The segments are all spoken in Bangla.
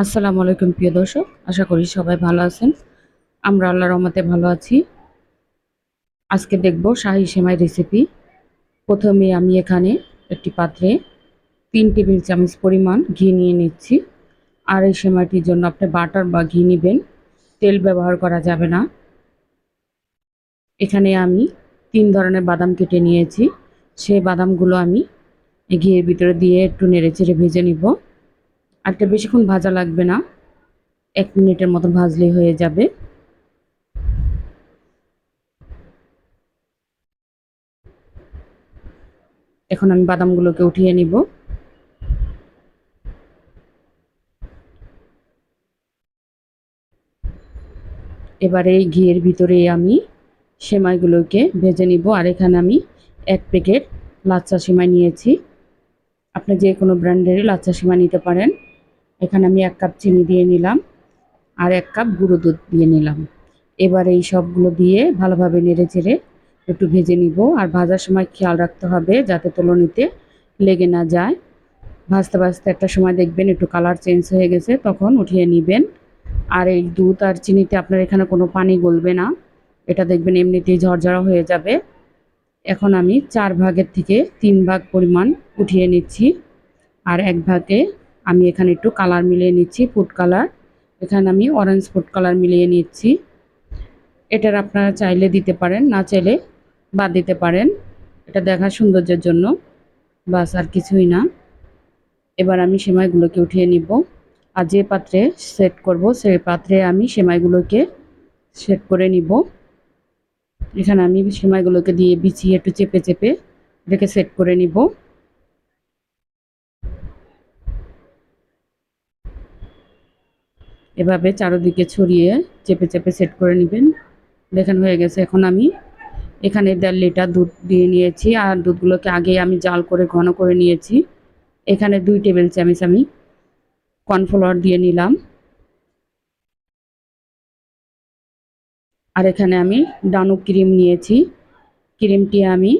আসসালামু আলাইকুম, প্রিয় দর্শক। আশা করি সবাই ভালো আছেন। আমরা আল্লাহর রহমতে ভালো আছি। আজকে দেখব শাহি সেমাই রেসিপি প্রথমে আমি এখানে একটি পাত্রে তিন টেবিল চামচ পরিমাণ ঘি নিয়ে নিচ্ছি। আর এই সেমাইটির জন্য আপনি বাটার বা ঘি নেবেন। তেল ব্যবহার করা যাবে না। এখানে আমি তিন ধরনের বাদাম কেটে নিয়েছি। সেই বাদামগুলো আমি ঘিয়ের ভিতরে দিয়ে একটু নেড়ে চেড়ে ভেজে নিব। আর বেশিক্ষণ ভাজা লাগবে না। এক মিনিটের মতো ভাজলেই হয়ে যাবে। এখন আমি বাদামগুলোকে উঠিয়ে নিব। এবারে এই ঘিয়ের ভিতরে আমি সেমাইগুলোকে ভেজে নিব, আর এখানে আমি এক প্যাকেট লাচ্চা সেমাই নিয়েছি। আপনি যে কোনো ব্র্যান্ডের লাচ্চা সেমাই নিতে পারেন। এখানে আমি এক কাপ চিনি দিয়ে নিলাম আর এক কাপ গুঁড়ো দুধ দিয়ে নিলাম। এবার এই সবগুলো দিয়ে ভালোভাবে নেড়ে চেড়ে একটু ভেজে নিব আর ভাজার সময় খেয়াল রাখতে হবে যাতে তলনিতে লেগে না যায়। ভাজতে ভাজতে একটা সময় দেখবেন একটু কালার চেঞ্জ হয়ে গেছে, তখন উঠিয়ে নেবেন। আর এই দুধ আর চিনিতে আপনার এখানে কোনো পানি গলবে না, এটা দেখবেন এমনিতেই ঝরঝরা হয়ে যাবে। এখন আমি চার ভাগের থেকে তিন ভাগ পরিমাণ উঠিয়ে নিচ্ছি আর এক ভাগে আমি এখানে একটু কালার মিলিয়ে নিচ্ছি ফুড কালার এখানে আমি অরেঞ্জ ফুড কালার মিলিয়ে নিচ্ছি। এটার আপনারা চাইলে দিতে পারেন, না চাইলে বাদ দিতে পারেন। এটা দেখার সৌন্দর্যের জন্য। বাস, আর কিছুই না। এবার আমি সেমাইগুলোকে উঠিয়ে নিব। আর যে পাত্রে সেট করব সেই পাত্রে আমি সেমাইগুলোকে সেট করে নিব। এখানে আমি সেমাইগুলোকে দিয়ে বিছিয়ে একটু চেপে চেপে এটাকে সেট করে নিব। এভাবে চারোদিকে ছড়িয়ে চেপে চেপে সেট করে নেবেন। দেখেন হয়ে গেছে, এখন আমি এখানে দেড় লিটার দুধ দিয়ে নিয়েছি আর দুধগুলোকে আগে আমি জাল করে ঘন করে নিয়েছি। এখানে দুই টেবিল চামচ আমি কর্নফ্লাওয়ার দিয়ে নিলাম। আর এখানে আমি ডানু ক্রিম নিয়েছি। ক্রিমটি আমি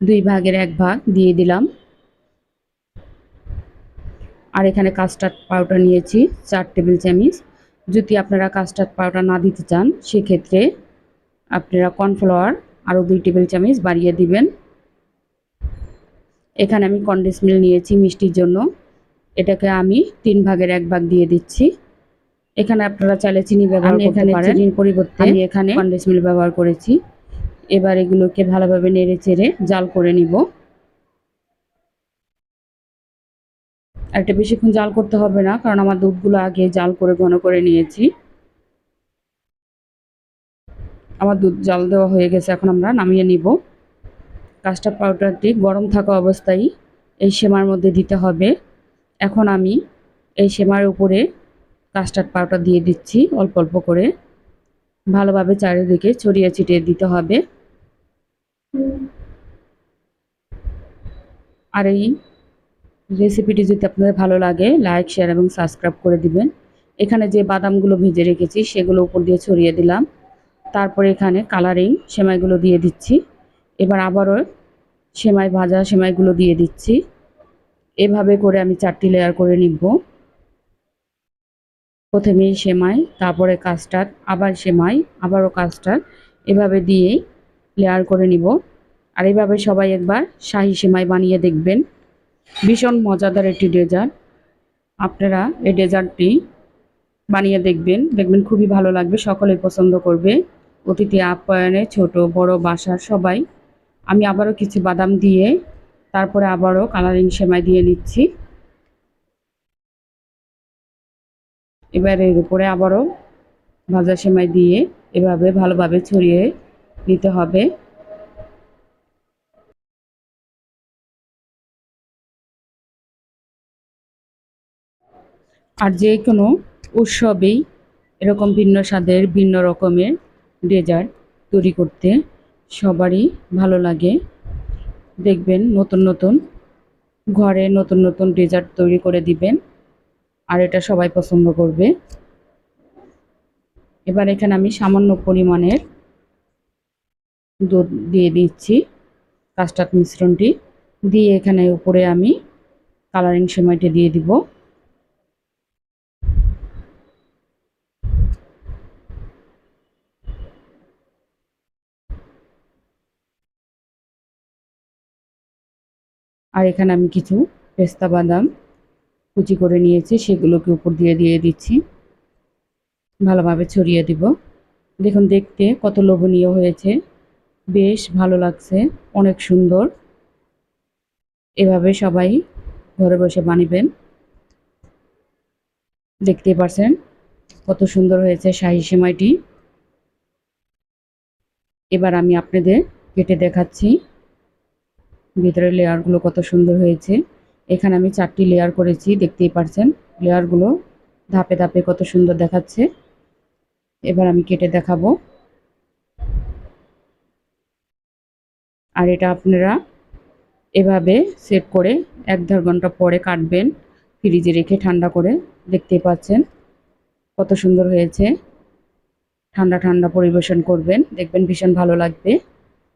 দুই ভাগের এক ভাগ দিয়ে দিলাম। আর এখানে কাস্টার্ড পাউডার নিয়েছি চার টেবিল চামচ। যদি আপনারা কাস্টার্ড পাউডার না দিতে চান সেক্ষেত্রে আপনারা কর্নফ্লাওয়ার আরও দুই টেবিল চামচ বাড়িয়ে দিবেন। এখানে আমি কন্ডেন্স মিল নিয়েছি মিষ্টির জন্য। এটাকে আমি তিন ভাগের এক ভাগ দিয়ে দিচ্ছি। এখানে আপনারা চাইলে চিনি ব্যবহার করতে পারেন। চিনির পরিবর্তে আমি এখানে কন্ডেন্স মিল ব্যবহার করেছি। এবার এগুলোকে ভালোভাবে নেড়ে চেড়ে জাল করে নিব। এটা বেশিক্ষণ জাল করতে হবে না, কারণ আমার দুধগুলো আগে জাল করে ঘন করে নিয়েছি। আমার দুধ জাল দেওয়া হয়ে গেছে, এখন আমরা নামিয়ে নিব। কাস্টার্ড পাউডারটি গরম থাকা অবস্থায় এই সেমার মধ্যে দিতে হবে। এখন আমি এই সেমার উপরে কাস্টার্ড পাউডার দিয়ে দিচ্ছি, অল্প অল্প করে। ভালোভাবে চারিদিকে ছড়িয়ে ছিটিয়ে দিতে হবে। আর এই রেসিপিটি যদি আপনাদের ভালো লাগে লাইক শেয়ার এবং সাবস্ক্রাইব করে দিবেন। এখানে যে বাদামগুলো ভেজে রেখেছি, সেগুলো উপর দিয়ে ছড়িয়ে দিলাম। তারপরে এখানে কালারিং সেমাইগুলো দিয়ে দিচ্ছি। এবার আবারও সেমাই ভাজা সেমাইগুলো দিয়ে দিচ্ছি। এভাবে করে আমি চারটি লেয়ার করে নিব। প্রথমেই সেমাই, তারপরে কাস্টার্ড আবার সেমাই, আবারও কাস্টার্ড এভাবে দিয়েই লেয়ার করে নিব। আর এভাবে সবাই একবার শাহি সেমাই বানিয়ে দেখবেন। ভীষণ মজাদার একটি ডেজার্ট আপনারা এই ডেজার্টটি বানিয়ে দেখবেন দেখবেন খুবই ভালো লাগবে, সকলে পছন্দ করবে। অতিথি আপ্যায়নে, ছোট, বড়, বাসার সবাই। আমি আবারও কিছু বাদাম দিয়ে, তারপরে আবারও কালারিং সেমাই দিয়ে নিচ্ছি। এবার এর উপরে আবারও ভাজা সেমাই দিয়ে এভাবে ভালোভাবে ছড়িয়ে নিতে হবে। আর যে কোনো উৎসবেই এরকম ভিন্ন স্বাদের, ভিন্ন রকমের ডেজার্ট তৈরি করতে সবারই ভালো লাগে। দেখবেন নতুন নতুন ঘরে নতুন নতুন ডেজার্ট তৈরি করে দিবেন আর এটা সবাই পছন্দ করবে। এবার এখানে আমি সামান্য পরিমাণের দুধ দিয়ে দিচ্ছি কাস্টার্ড মিশ্রণটি। দিয়ে এখানে উপরে আমি কালারিং সময়টি দিয়ে দিব। আর এখানে আমি কিছু পেস্তা বাদাম কুচি করে নিয়েছি, সেগুলোকে উপর দিয়ে দিয়ে দিচ্ছি। ভালোভাবে ছড়িয়ে দিব। দেখুন, দেখতে কত লোভনীয় হয়েছে। বেশ ভালো লাগছে, অনেক সুন্দর। এভাবে সবাই ঘরে বসে বানিবেন। দেখতে পারছেন কত সুন্দর হয়েছে শাহি সেমাইটি। এবার আমি আপনাদের কেটে দেখাচ্ছি। ভিতরের লেয়ারগুলো কত সুন্দর হয়েছে। এখানে আমি চারটি লেয়ার করেছি, দেখতেই পারছেন। লেয়ারগুলো ধাপে ধাপে কত সুন্দর দেখাচ্ছে। এবার আমি কেটে দেখাবো। আর এটা আপনারা এভাবে সেট করে এক দেড় ঘণ্টা পরে কাটবেন, ফ্রিজে রেখে ঠান্ডা করে। দেখতেই পাচ্ছেন কত সুন্দর হয়েছে। ঠান্ডা ঠান্ডা পরিবেশন করবেন, দেখবেন ভীষণ ভালো লাগবে।